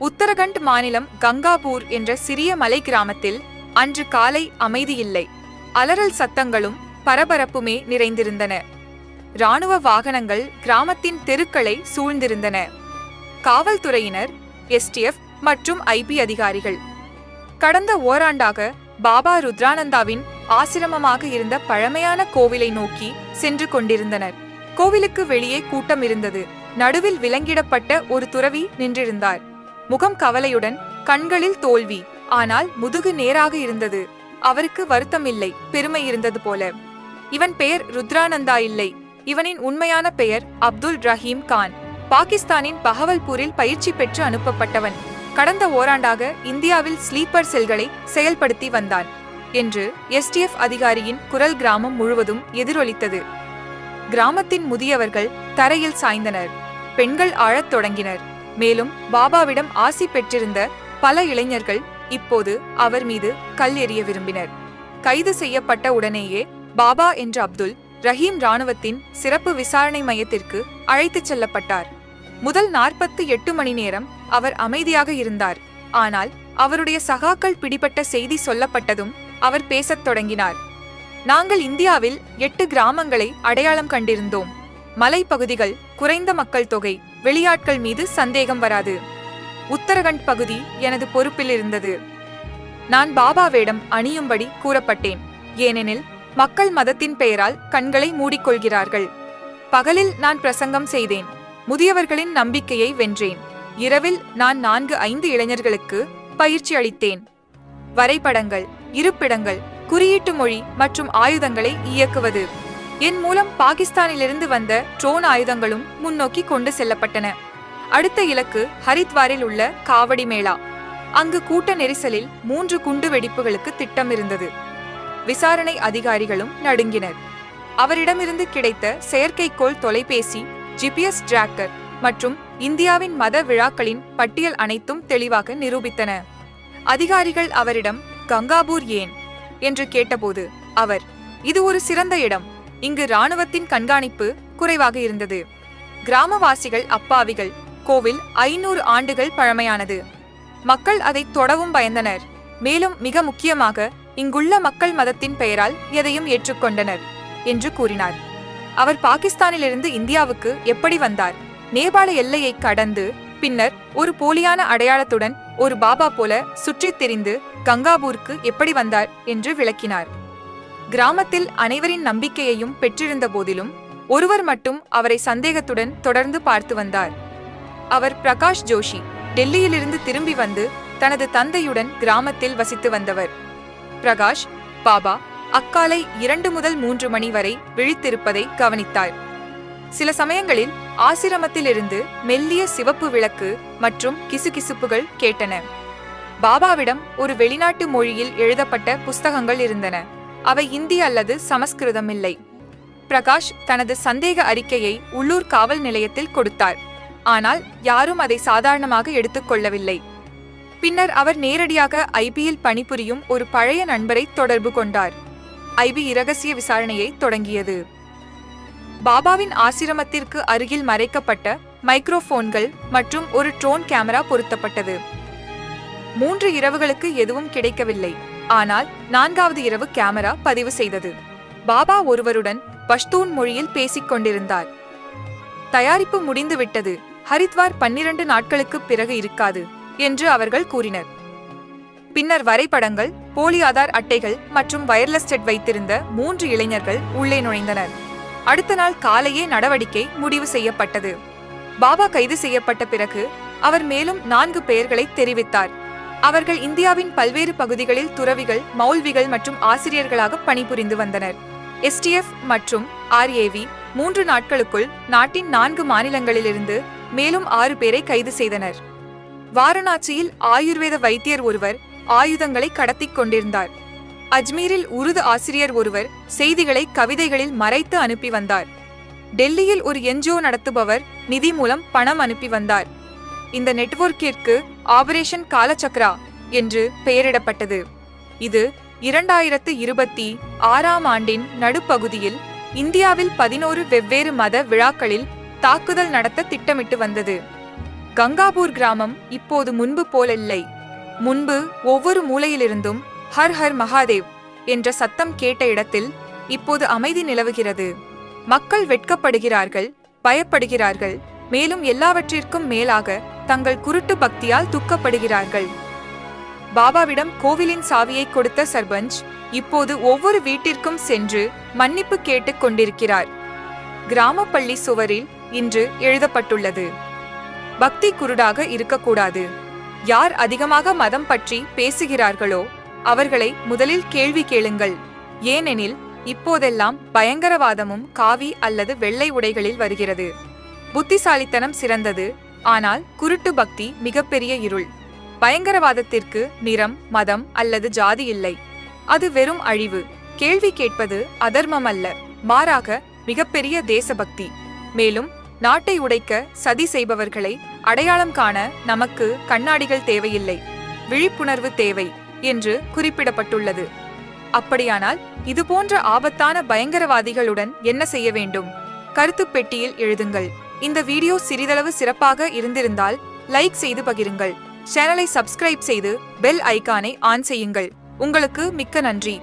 உத்தரகண்ட் மாநிலம் கங்காபூர் என்ற சிறிய மலை கிராமத்தில் அன்று காலை அமைதியில்லை. அலறல் சத்தங்களும் பரபரப்புமே நிறைந்திருந்தன. ராணுவ வாகனங்கள் கிராமத்தின் தெருக்களை சூழ்ந்திருந்தன. காவல்துறையினர் எஸ்டிஎஃப் மற்றும் ஐபி அதிகாரிகள். கடந்த ஓராண்டாக பாபா ருத்ரானந்தாவின் ஆசிரமமாக இருந்த பழமையான கோவிலை நோக்கி சென்று கொண்டிருந்தனர். கோவிலுக்கு வெளியே கூட்டம் இருந்தது நடுவில் விலங்கிடப்பட்ட ஒரு துறவி நின்றிருந்தார். முகம் கவலையுடன் கண்களில் தோல்வி. ஆனால் முதுகு நேராக இருந்தது. அவருக்கு வருத்தம் இல்லை. பெருமை இருந்தது போல. இவன் பெயர் ருத்ரானந்தா இல்லை. இவனின் உண்மையான பெயர் அப்துல் ரஹீம் கான். பாகிஸ்தானின் பகவல்பூரில் பயிற்சி பெற்று அனுப்பப்பட்டவன். கடந்த ஓராண்டாக இந்தியாவில் ஸ்லீப்பர் செல்களை செயல்படுத்தி வந்தான் என்று எஸ்டிஎஃப் அதிகாரியின் குரல் கிராமம் முழுவதும் எதிரொலித்தது. கிராமத்தின் முதியவர்கள் தரையில் சாய்ந்தனர். பெண்கள் ஆழத் தொடங்கினர். மேலும் பாபாவிடம் ஆசி பெற்றிருந்த பல இளைஞர்கள் இப்போது அவர் மீது கல் எறிய விரும்பினர். கைது செய்யப்பட்ட உடனேயே பாபா என்ற அப்துல் ரஹீம் ராணுவத்தின் சிறப்பு விசாரணை மையத்திற்கு அழைத்துச் செல்லப்பட்டார். முதல் நாற்பத்து எட்டு மணி நேரம் அவர் அமைதியாக இருந்தார். ஆனால் அவருடைய சகாக்கள் பிடிபட்ட செய்தி சொல்லப்பட்டதும் அவர் பேசத் தொடங்கினார். நாங்கள் இந்தியாவில் எட்டு கிராமங்களை அடையாளம் கண்டிருந்தோம். மலைப்பகுதிகள் குறைந்த மக்கள் தொகை வெளியாட்கள் மீது சந்தேகம் வராது. உத்தரகண்ட் பகுதி எனது பொறுப்பில் இருந்தது. நான் பாபா வேடம் அணியும்படி கூறப்பட்டேன். ஏனெனில் மக்கள் மதத்தின் பெயரால் கண்களை மூடிக்கொள்கிறார்கள். பகலில் நான் பிரசங்கம் செய்தேன். முதியவர்களின் நம்பிக்கையை வென்றேன். இரவில் நான் நான்கு ஐந்து இளைஞர்களுக்கு பயிற்சி அளித்தேன். வரைபடங்கள் இருப்பிடங்கள் குறியீட்டு மொழி மற்றும் ஆயுதங்களை இயக்குவது. என் மூலம் பாகிஸ்தானிலிருந்து வந்த ட்ரோன் ஆயுதங்களும் முன்னோக்கி கொண்டு செல்லப்பட்டன. அடுத்த இலக்கு ஹரித்வாரில் உள்ள காவடி மேளா. அங்கு கூட்ட நெரிசலில் மூன்று குண்டு வெடிப்புகளுக்கு திட்டம் இருந்தது விசாரணை அதிகாரிகளும் நடுங்கினர். அவரிடமிருந்து கிடைத்த செயற்கைக்கோள் தொலைபேசி ஜிபிஎஸ் டிராக்கர் மற்றும் இந்தியாவின் மத விழாக்களின் பட்டியல் அனைத்தும் தெளிவாக நிரூபித்தன. அதிகாரிகள் அவரிடம் கங்காபூர் ஏன்? என்று கேட்டபோது அவர் இது ஒரு சிறந்த இடம். இங்கு ராணுவத்தின் கண்காணிப்பு குறைவாக இருந்தது. கிராமவாசிகள் அப்பாவிகள். கோவில் ஐநூறு ஆண்டுகள் பழமையானது. மக்கள் அதை தொடவும் பயந்தனர். மேலும் மிக முக்கியமாக இங்குள்ள மக்கள் மதத்தின் பெயரால் எதையும் ஏற்றுக்கொண்டனர் என்று கூறினார். அவர் பாகிஸ்தானிலிருந்து இந்தியாவுக்கு எப்படி வந்தார்? நேபாள எல்லையை கடந்து பின்னர் ஒரு போலியான அடையாளத்துடன் ஒரு பாபா போல சுற்றித் திரிந்து கங்காபூருக்கு எப்படி வந்தார் என்று விளக்கினார். கிராமத்தில் அனைவரின் நம்பிக்கையையும் பெற்றிருந்த போதிலும் ஒருவர் மட்டும் அவரை சந்தேகத்துடன் தொடர்ந்து பார்த்து வந்தார். அவர் பிரகாஷ் ஜோஷி டெல்லியிலிருந்து திரும்பி வந்து தனது தந்தையுடன் கிராமத்தில் வசித்து வந்தவர். பிரகாஷ் பாபா அக்காலை இரண்டு முதல் மூன்று மணி வரை விழித்திருப்பதை கவனித்தார். சில சமயங்களில் ஆசிரமத்திலிருந்து மெல்லிய சிவப்பு விளக்கு மற்றும் கிசுகிசுப்புகள் கேட்டன. பாபாவிடம் ஒரு வெளிநாட்டு மொழியில் எழுதப்பட்ட புஸ்தகங்கள் இருந்தன. அவை இந்தி அல்லது சமஸ்கிருதம் இல்லை பிரகாஷ் தனது சந்தேக அறிக்கையை உள்ளூர் காவல் நிலையத்தில் கொடுத்தார். ஆனால் யாரும் அதை சாதாரணமாக எடுத்துக்கொள்ளவில்லை பின்னர் அவர் நேரடியாக ஐபியில் பணிபுரியும் ஒரு பழைய நண்பரை தொடர்பு கொண்டார். ஐபி இரகசிய விசாரணையை தொடங்கியது. பாபாவின் ஆசிரமத்திற்கு அருகில் மறைக்கப்பட்ட மைக்ரோஃபோன்கள் மற்றும் ஒரு ட்ரோன் கேமரா பொருத்தப்பட்டது. மூன்று இரவுகளுக்கு எதுவும் கிடைக்கவில்லை. ஆனால் நான்காவது இரவு கேமரா பதிவு செய்தது. பாபா ஒருவருடன் பஷ்தூன் மொழியில் பேசிக் கொண்டிருந்தார். தயாரிப்பு முடிந்துவிட்டது. ஹரித்வார் பன்னிரண்டு நாட்களுக்குப் பிறகு இருக்காது என்று அவர்கள் கூறினர். பின்னர் வரைபடங்கள் போலி ஆதார் அட்டைகள் மற்றும் வயர்லெஸ் செட் வைத்திருந்த மூன்று இளைஞர்கள் உள்ளே நுழைந்தனர். அடுத்த நாள் காலையே நடவடிக்கை முடிவு செய்யப்பட்டது. பாபா கைது செய்யப்பட்ட பிறகு அவர் மேலும் நான்கு பெயர்களை தெரிவித்தார். அவர்கள் இந்தியாவின் பல்வேறு பகுதிகளில் துறவிகள் மௌல்விகள் மற்றும் ஆசிரியர்களாக பணிபுரிந்து வந்தனர். எஸ்டிஎஃப் மற்றும் ஆர்ஏவி மூன்று நாட்களுக்குள் நாட்டின் நான்கு மாநிலங்களிலிருந்து மேலும் ஆறு பேரை கைது செய்தனர். வாரணாசியில் ஆயுர்வேத வைத்தியர் ஒருவர் ஆயுதங்களை கடத்திக் கொண்டிருந்தார். அஜ்மீரில் உருது ஆசிரியர் ஒருவர் செய்திகளை கவிதைகளில் மறைத்து அனுப்பி வந்தார். டெல்லியில் ஒரு என்ஜிஓ நடத்துபவர் நிதி மூலம் பணம் அனுப்பி வந்தார். இந்த நெட்வொர்க்கிற்கு ஆபரேஷன் காலச்சக்ரா என்று பெயரிடப்பட்டது. இது இரண்டாயிரத்து இருபத்தி ஆறாம் ஆண்டின் நடுப்பகுதியில் இந்தியாவில் பதினோரு வெவ்வேறு மத விழாக்களில் தாக்குதல் நடத்த திட்டமிட்டு வந்தது. கங்காபூர் கிராமம் இப்போது முன்பு போலில்லை. முன்பு ஒவ்வொரு மூலையிலிருந்தும் ஹர் ஹர் மகாதேவ் என்ற சத்தம் கேட்ட இடத்தில் இப்போது அமைதி நிலவுகிறது. மக்கள் வெட்கப்படுகிறார்கள் பயப்படுகிறார்கள். மேலும் எல்லாவற்றிற்கும் மேலாக தங்கள் குருட்டு பக்தியால் துக்கப்படுகிறார்கள். பாபாவிடம் கோவிலின் சாவியை கொடுத்த சர்பஞ்ச் இப்போது ஒவ்வொரு வீட்டிற்கும் சென்று மன்னிப்பு கேட்டுக் கொண்டிருக்கிறார். கிராம பள்ளி சுவரில் இன்று எழுதப்பட்டுள்ளது. பக்தி குருடாக இருக்கக்கூடாது. யார் அதிகமாக மதம் பற்றி பேசுகிறார்களோ அவர்களை முதலில் கேள்வி கேளுங்கள். ஏனெனில் இப்போதெல்லாம் பயங்கரவாதமும் காவி அல்லது வெள்ளை உடைகளில் வருகிறது. புத்திசாலித்தனம் சிறந்தது. ஆனால் குருட்டு பக்தி மிகப்பெரிய இருள். பயங்கரவாதத்திற்கு நிறம் மதம் அல்லது ஜாதி இல்லை. அது வெறும் அழிவு. கேள்வி கேட்பது அதர்மம் அல்ல மாறாக மிகப்பெரிய தேசபக்தி. மேலும் நாட்டை உடைக்க சதி செய்பவர்களை அடையாளம் காண நமக்கு கண்ணாடிகள் தேவையில்லை. விழிப்புணர்வு தேவை என்று குறிப்பிடப்பட்டுள்ளது. அப்படியானால் இதுபோன்ற ஆபத்தான பயங்கரவாதிகளுடன் என்ன செய்ய வேண்டும்? கருத்துப் பெட்டியில் எழுதுங்கள். இந்த வீடியோ சிறிதளவு சிறப்பாக இருந்திருந்தால் லைக் செய்து பகிருங்கள். சேனலை சப்ஸ்கிரைப் செய்து பெல் ஐகானை ஆன் செய்யுங்கள். உங்களுக்கு மிக்க நன்றி.